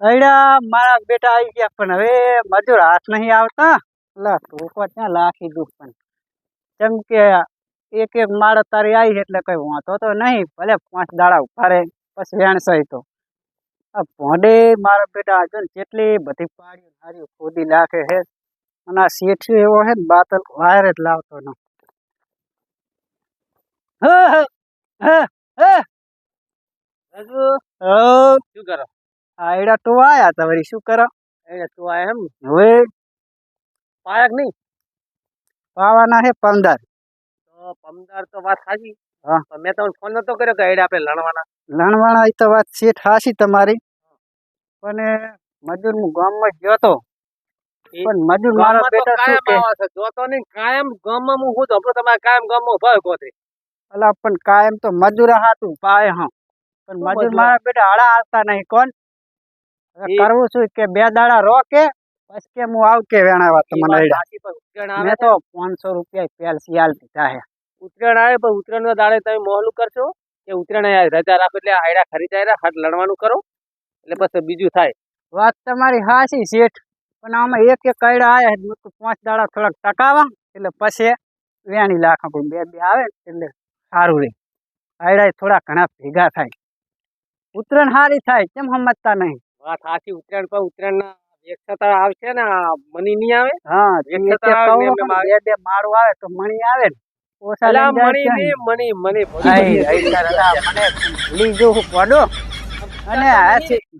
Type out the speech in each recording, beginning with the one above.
અયડા મારા બેટા આવી ગયા પણ હવે મજૂર હાથ નહીં આવતા. લા ટોકવા ત્યાં લાખી દઉં પણ. કેમ કે એક એક માળ તારી આવી એટલે કઈ વાંધો તો નહીં. ભલે પાંચ દાડા ઊભા રહે પછી વેણસાય તો. આ ભોંડે મારા બેટા જો ને કેટલી બધી પાડીઓ નારીઓ ખોદી નાખે હે અને આ શેઠિયો એવો હે ને બાતલ વાયર જ લાવતો ન. હ હ. હ. શું કરો? આયડા તો આયા તા વળી શું કરો એડા તો આયા એમ? હવે પાયક નહીં. પાવાના છે પંદર તો પમદાર તો વાત સાચી. હા. તો મેં તમને ફોન નતો કર્યો કે એડા આપણે લણવાના? લણવાના એ તો વાત છે ઠાસી તમારી. પણ મજૂર હું ગામમાં ગયો તો. પણ મજૂર મારો બેટા શું કે? જોતો નહીં કાયમ ગામમાં હું હું તો તમારે કાયમ ગામમાં ઊભા કોતે અલા પણ કાયમ તો મજૂર હાતું પાય હા. પણ મજૂર? મારા બેટા હાડા હાલતા નહીં. કોણ? કરવું છું કે બે દાડા રોકે પછી કે હું આવ કે વેણાવા તમને આયડા. મેં તો. પાંચસો રૂપિયા પેલ શિયાલ દીધા હે ઉત્તરાયણ આવે પણ ઉત્તરાયણ ના દાડે તમે મોહલું કરશો કે ઉત્તરાયણ રજા રાખો એટલે આયડા ખરીદાય હાથ લડવાનું કરો એટલે પછી બીજું થાય. વાત તમારી હાસી શેઠ. પણ આમાં એક એક કયડા આવ્યા તો પાંચ દાડા થોડાક ટકાવા એટલે પછી વેણી લાખ બે બે આવે એટલે સારું રહે આયડા થોડા ઘણા ભેગા થાય. ઉત્તરાયણ સારી થાય કેમ સમજતા નહીં? વાત સાચી ઉત્તરાયણ પર ઉત્તરાયણ ના એક છતાં આવશે ને મની નહીં આવે? હા એક એક એક છતાં આવે બે માળું આવે તો મણી આવે ને. જાય મણી? નહીં આઈ, તારા મને ભૂલી જો પડો. અને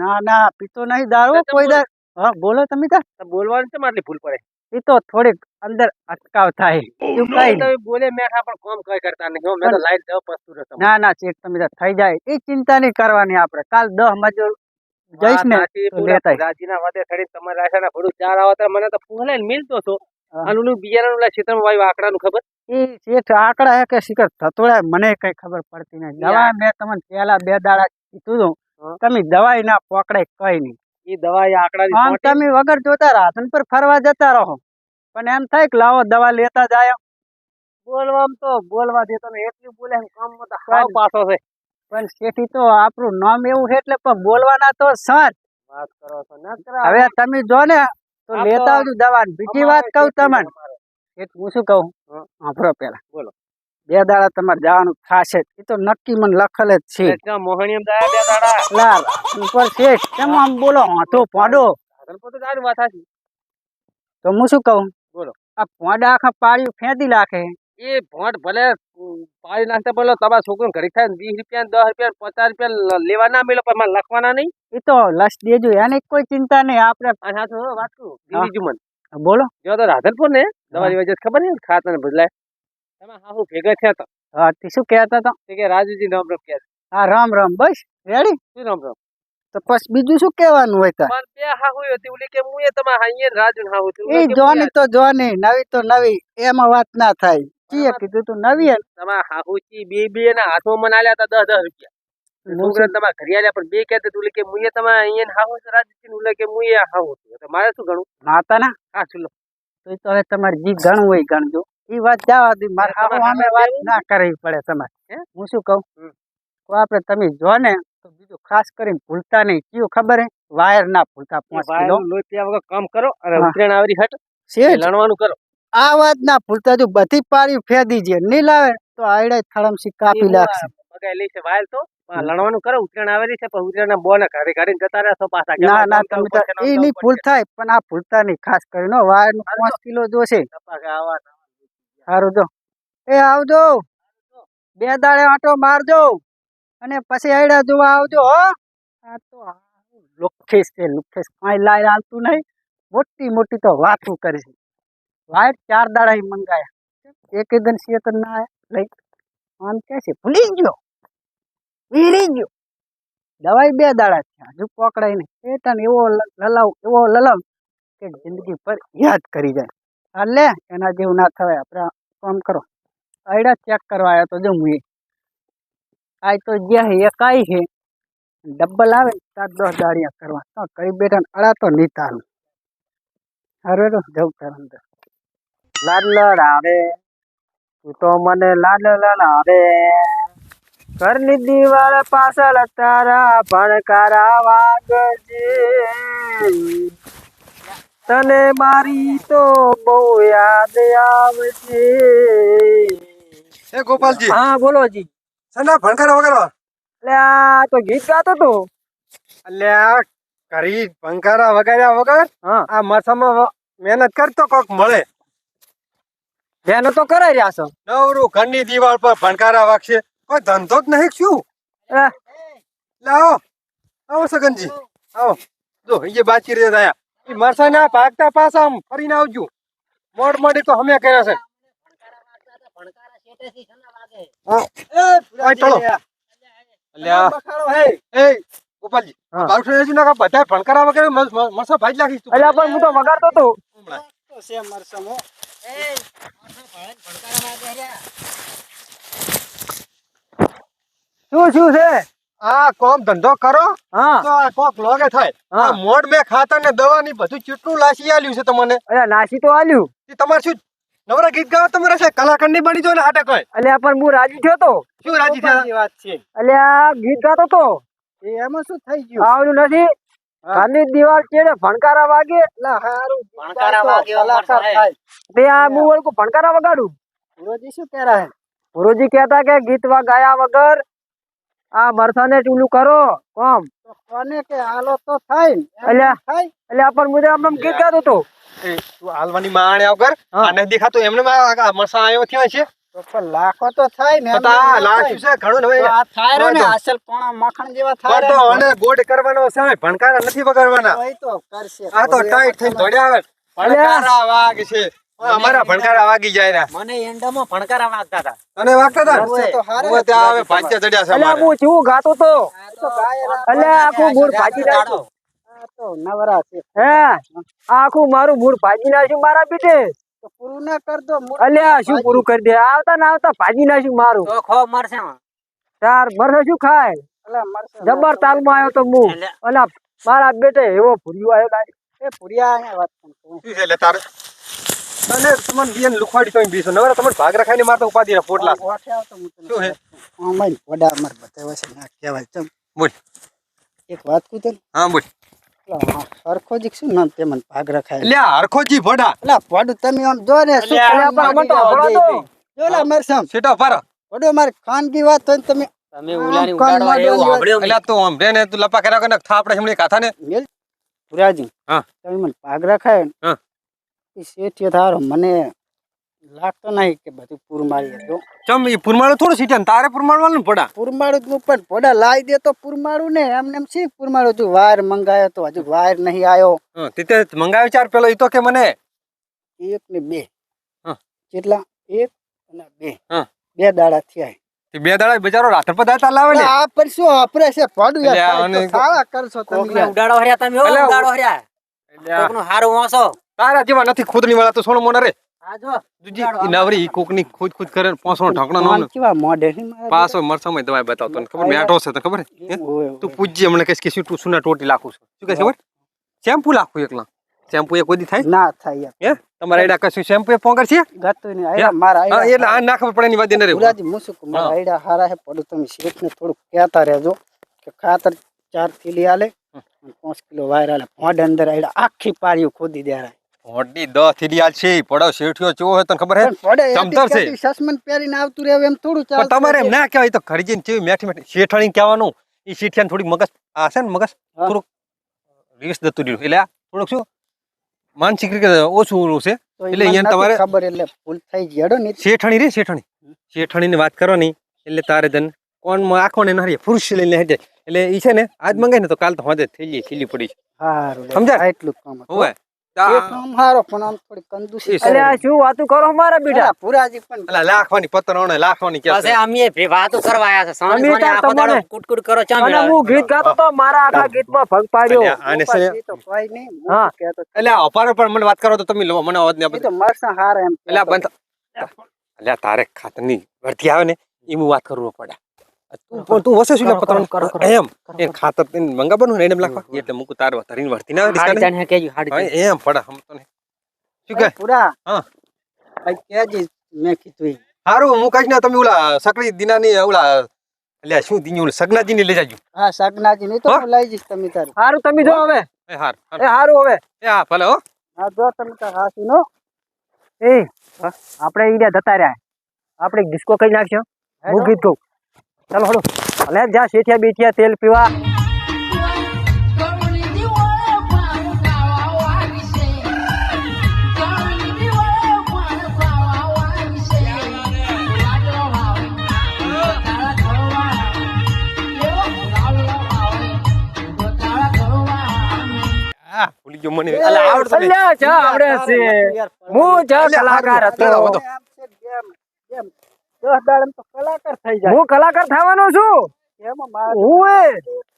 ના ના પીતો નહીં દારૂ કોઈ. દાર. હા બોલો તમે તા. બોલવાનું છે આટલી ભૂલ પડે. એ તો થોડીક અંદર અટકાવ થાય. એવું કઈ તમે બોલે મેઠા પણ કોમ કઈ કરતા નહીં. હું મેં તો લાઈટ દવ પસ્તુ ના ના ચેક તમે થઈ જાય. એ ચિંતા નહીં કરવાની આપણે. કાલ દહ મજૂર જઈશ ને. રાજીના વાદે ખડી તમારે રાશાના ભડું ચાર આવે. તો મને તો ફૂલે મિલતો તો. હા. અને ઓલું બિયારણ ઓલા ક્ષેત્રમાં વાયુ આકડાનું ખબર? એ શેઠ આંકડા હે કે શિખર થતોડા મને કઈ ખબર પડતી નહીં. દવા મેં તમને પેલા બે દાડા કીધું હતું તમે દવાઈ ના પકડાય કઈ નહીં. એ દવા એ આકડાની આમ તમે વગર જોતા રાધન પર ફરવા જતા રહો. પણ એમ થાય કે લાવો દવા લેતા જાય. બોલવામાં તો બોલવા દેતો ને. એટલું બોલે કામ કામમાં તો પાછો છે. પણ શેઠી તો આપણું નામ એવું છે એટલે પણ બોલવાના તો સર. હવે તમે જો ને તો લેતા આવજો દવા બીજી વાત કહું તમને. શેઠ હું શું કહું? હા. પેલા બોલો. બે દાડા તમારે જવાનું થશે. એ તો નક્કી મને લખેલ જ છે. ઉપર શેઠ કેમ આમ બોલો? હાથો પાડો. તો હું શું કહું? બોલો. આ પોડા આખા પાડ્યું ફેંદી નાખે. એ ભોંટ ભલે પાડી નાખતા પેલો તમારા છોકરો ઘરે થાય વીસ રૂપિયા દસ રૂપિયા પચાસ રૂપિયા લેવા ના મેળો પણ મારે લખવાના નહીં. એ તો લસ દેજો એની કોઈ ચિંતા નહીં આપણે સાચું વાત કરું. બીજું દીદી બોલો. જો તો રાધનપુર ને તમારી વજહ ખબર નહીં ખાતર ને બદલાય. તમે હા હું ભેગા થયા હતા. હા તે શું કહેતા હતા? કે રાજુજી રામ રામ કહે હા રામ રામ બસ રેડી? શું રામ રામ? તો પછી બીજું શું કહેવાનું હોય તાર પણ બે હા હોય હતી ઓલી કે હું એ તમારે હાઈએ રાજુ ને હા હતું એ જોની તો જોની નવી તો નવી એમાં વાત ના થાય. ચીએ કીધું તું નવી? તમારા હાહુચી બે બે ના હાથમાં મને આલ્યા હતા દસ દસ રૂપિયા. છોકરા તમારા ઘરે આલ્યા પણ બે કહેતે તું કે મુએ તમારે અહીંયા હાહુ રાજી નું કે મુએ હાહુ તો મારે શું ગણું માતા ના. હા ચલો. તો તો હવે તમારે જી ગણું હોય ગણજો. એ વાત જવા દી મારે હાહુ સામે વાત ના કરવી પડે તમારે. હે? હું શું કહું. તો આપણે તમે જો ને તો બીજું ખાસ કરીને ભૂલતા નહીં. કયું ખબર હે? વાયર ના ભૂલતા પાંચ કિલો. લોટિયા વગર કામ કરો અને. ઉતરેણ આવરી હટ. શેઠ લણવાનું કરો. આ વાત ના ભૂલતા જો બધી પારી ફેદી છે નહીં લાવે તો આડે થળમ સી કાપી લાગશે બગાઈ છે વાયલ તો. લણવાનું કરો ઉતરેણ આવેલી છે પણ ઉતરેણ બોને ઘરે ઘરે જતા રહેશો પાછા. ના ના તમે તો એ નહીં ભૂલ થાય પણ આ ભૂલતા નહીં ખાસ કરીને વાયરનું પાંચ કિલો જોશે સારું જો એ આવજો. બે દાડે આંટો મારજો. અને પછી આયડા જોવા આવજો હો. આ તો લુખેશ છે લુખેશ. કાંઈ લાય હાલતું નહીં. મોટી મોટી તો વાતું કરી વાયર ચાર દાડા એ મંગાયા. એક દિન શેતર ના આયા. લઈ આમ કે છે ભૂલી ગયો. ભૂલી ગયો. દવાઈ બે દાડા છે હજુ પકડાય નહીં. એ એવો લલાવ એવો લલાવ કે જિંદગી પર યાદ કરી જાય. હા લે એના જેવું ના થવાય. આપણે કામ કરો. આયડા ચેક કરવા આવ્યો તો જો હું એ. આ તો જે હે એ કાંઈ છે ડબલ આવે સાત દસ દાડિયા કરવા. તો કઈ બેટા અડા તો અરે તો જવું તાર અંદર. લાડ લડ આવે. તું તો મને લાલ લડ આવે. ઘરની દીવાલ પાછળ તારા ભણકારા વાગજે. તને મારી તો બહુ યાદ આવશે એ ગોપાલજી. હા બોલો જી. સના ભણકારા વગાડવા અલ્યા તો ગીત ગાતો તો. અલ્યા કરી ભણકારા વગાડ્યા વગર હા. આ માથામાં મહેનત કરતો કોક મળે. ધ્યાન તો કરાઈ રહ્યા છો. નવરું ઘરની દિવાલ પર ભણકારા વાગશે. કોઈ ધંધો જ નહીં શું? લાવો. આવો સગનજી. આવો. જો એ બાચી રહ્યા થયા એ મરસાના ભાગતા પાછા આમ ફરીને આવજો. મોડ મોડી તો અમે કર્યા છે. બધા ભણકારા વગેરે મરસા ભાઈ તું. પણ હું તો વગાડતો તો હમણાં. શું શું છે? આ કોમ ધંધો કરો હા. તો આ કોક લોગે થાય. આ મોડ મે ખાતર ને દવા ની બધું ચીટલું લાસી આલ્યું છે તમને. અરે લાસી તો આલ્યું. તે તમારે શું નવરા ગીત ગાવ તમારે છે? કલાકારની બની જો ને હાટે કોઈ. અલ્યા પણ હું રાજી થયો તો. શું રાજી થયા? વાત છે. અલ્યા ગીત ગાતો તો. એમાં શું થઈ ગયું? આવડું નથી. ઘરની દિવાલ ચેડે ભણકારા વાગે ભણકારા વાગે માણસ હે. તે આ હું. ઓળખું ભણકારા વગાડું. ગુરુજી શું કહેરા હે? ગુરુજી કહેતા કે ગીત વા ગાયા વગર આ મરસાને ટૂલું કરો કોમ. કોને કે હાલો તો થાય એટલે થાય? એટલે આપણ પણ મુજે આમ ગીત ગાતો તો એ તું હાલવાની માણે વગર હા. આ દેખાતો એમને મરસા આયો આવ્યો થયો છે. લાખો તો થાય ને તો છે ઘણું હવે થાય ને અસલ પોણા મખણ જેવા થાય તો અને ગોડ કરવાનો છે ભણકારા નથી વગાડવાના. તો તો કરશે. આ તો ટાઈટ થઈને ધોડ્યા આવે. ભણકારા વાગ છે. અમારા ભણકારા વાગી જાય મને એંડામાં ભણકારા વાગતા હતા. તને વાગતા હતા? તો હારે ત્યાં આવે ભાજ્ય ચડ્યા છે એટલે હું ચેવું ગાતો તો. આ તો ગાય એટલે આખું મૂળ ભાજી નાખ્યું. આ તો નવરા છે હે? આખું મારું મૂળ ભાજી નાખ્યું મારા બેટે. પૂરું ના કર દો અલ્યા શું પૂરું કરી દે? આવતા ના આવતા ભાજી નાખ્યું મારું. તો ખો મરશે. તાર મરસે શું ખાય? મરશે જબર તાલમાં આવ્યો તો હું અલા મારા બેટે એવો ભૂર્યો આવ્યો લાગે. એ ભૂરિયા અહીંયા વાત શું છે એટલે તારે? તને તમને બેન લુખવાડી તો બીસો. નવરા તમને ભાગ રખાઈને મારતો ઉપાધિ ના પોટલા. શું હે? આમાંય વડા અમાર બતાવ્યા છે ના કહેવાય. ચમ. બોલ. એક વાત કુ તને? હા બોલ. પેલા સરખો જ શું નામ તે મને ભાગ રખાય આ હરખોજી ભોડા એટલે ભડું તમે આમ જો ને શું તો માંડી હંભળો તો. જો લા મરસમ સેટા પારો ભડું મારી ખાનગી વાત ને તમે તમે ઉલાની ઉડાડવા એવું લ્યો? એટલે તું આમ રે ને તું લપા કર્યા કરે થાપડે હમણે કાથા ને પુરાજી હા. તમે મને ભાગ રખાય ને હા. એ શેઠિયો થારો મને લાગતો નહીં કે બધું પૂર હતો ચમ એ પુરમાળું થોડું સીટા તારે પુરમાળવાનું પડા? પુરમાળું નું પણ પડા લાવી દે તો પુરમાળું ને એમને એમ શી પુરમાળું? હજુ વાયર મંગાયો તો હજુ વાયર નહીં આવ્યો હા, તે મંગાવ્યો ચાર પેલો એ તો કે મને. એક ને બે. હા. કેટલા એક અને બે. હા. બે દાડા થયા. તે બે દાડા બજારો રાત્રે પદાર્થ લાવે ને? આ પર શું વાપરે છે? પડું યાર આને- કરશો તમે ઉડાડો હર્યા તમે ઉડાડો હર્યા. કોકનું હારું વાંસો. તારા જેવા નથી ખુદની વાળા તો સોનો મોના રે. નવરી ઈ કોકની ખુદ ખુદ કરે પોસો ઢાંકણા આમ નો. કેવા મોઢે છે મારા પાસો મરસામાં દવાઈ બતાવતો ને ખબર? મેઠો છે તને ખબર? હે? હે? બેટા? ઓય, તું ઓય. પૂજ્ય હમણાં કહીશ કે શું તું સુના ટોટી લાખું છું. શું કહે ખબર? શેમ્પુ લાખું એકલા. શેમ્પુ એ કોઈ દી થાય? ના થાય યાર હે? તમારા એડા કશું શેમ્પુ એ પોંગર છે? ગાતું નહીં આયડા મારા હા આયડા એટલે આ ના ખબર પડે એની વાત એને રે પુરાજી મુસુક મારા હા. આયડા હારા હે પડું તમે શેઠને થોડુંક કહેતા રહેજો કે ખાતર ચાર થેલી આલે અને પાંચ કિલો વાયર આલે. ભોંડ અંદર આયડા આખી પારીઓ ખોદી દે હારા. મોટી દસથી છે પડો શેઠિયો ચો હે તને ખબર હે ચમતર છે. સસમન પહેરીને આવતું રહેવું એમ થોડું પણ તમારે એમ ના કહેવાય તો ઘરે જઈને મેઠી મેઠી શેઠાણી કહેવાનું એ શેઠિયાને થોડીક મગજ આ છે ને મગજ. થોડુંક રીસ દતું રહ્યું એટલે થોડુંક શું માનસિક રીતે ઓછું ઓલું છે એટલે અહીંયા તમારે- ખબર એટલે ભૂલ થઈ જડો ને શેઠાણી રે શેઠાણી શેઠાણીની વાત કરવાની એટલે તારે તને કોણ આખો ને નહરી ફુરુષ લઈને હેજે એટલે ઈ છે ને આજ મંગાય ને તો કાલ તો હોજે થઈ જાય ખીલી પડી છે. સમજ્યા? એટલું કામ હતું. હોવે શેઠનો આમ હારો પણ આમ થોડી કંજૂસી ઈ કરે. અલ્યા શું વાતું કરો મારા બેટા? અલા, પણ લાખવાની પત્તર લાખવાની કે પછી અમે ભે- વાતો કરવા આયા છે. સોની અમે સોની તાર આખો દાડો તમને- કુટકુટ કરો ચા અને હું ગીત ગાતો તો મારા આખા ગીતમાં ભગ પાડ્યો. આને છે ને- ઉપાધિ તો કોઈ નહીં. હું હા. શું કહેતો એટલે આ અપાર પર મને વાત કરો તો તમે લો મને અવાજ ને એ તો એમ એટલે આ કહેતો. બંધ એટલે આ તારે ખાતરની વર્તી આવે ને એ હું વાત કરવું પડે. તું તું વસે શું કરો, કરો. એમ એ ખાતર તેને મંગાવવાનું ને એને એમ લાખવા એટલે મૂકું તારે ધરીને વર્તી ના હાડી? તાને કેજો હાડી તાને. એમ પડે હમ તો નહીં. શું કહે પૂરા હા. ભાઈ કહેજે મેં કીધું. હારું હું કહીશ ને તમે ઓલા સકડી દિનાની ઓલા એટલે શું દીની ઓલું સગનાજીને લઈ જાજો હા સગનાજી તો? હું લઈ જઈશ તમે તારે હારું તમે જો હવે એ હાર હાર. એ હારું હવે એ હા ભલે હો હા જો તમે તાર હાસી નો એ આપણે ઈડ્યા જતા રહ્યા આપણે ડિસ્કો કરી નાખ્યો હું ગીત કહું ચાલો હળો. અલે જ્યાં શેઠિયા બેઠિયા તેલ પીવા. ભૂલી ગયો મને. આવડતું આવડે છે હું જ કલાકાર હતો ચાલો, વધો. એમ છે જેમ જેમ દસ દાડમ તો કલાકાર થઈ જાય. હું કલાકાર થવાનો છું? એમાં હું એ?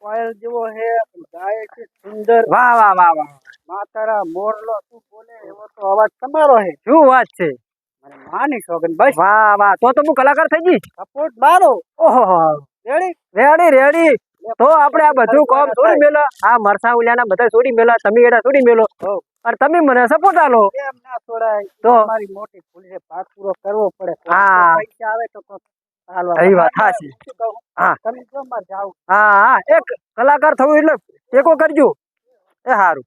કોયલ જેવો હે ગાય છે સુંદર. વાહ વાહ વાહ વાહ. માતારા મોરલો શું બોલે એવો તો અવાજ તમારો હે. શું વાત છે? મને માની બસ. વાહ વાહ તો તો હું કલાકાર થઈ ગઈ? સપોર્ટ મારો. ઓહો રેડી રેડી રેડી તો આપણે આ બધું કામ છોડી મેલો. આ મરસા ઉલ્યાના બધા છોડી મેલો તમે એડા છોડી મેલો. અને તમે મને સપોર્ટ આલો એમ ના છોડાય તો? મારી મોટી ભૂલ છે ભાગ પૂરો કરવો પડે હા. પૈસા આવે તો હાલવા એ વાત કહું? હા. તમે જો માર જાવ હા હા એક કલાકાર થવું એટલે ટેકો કરજો એ સારું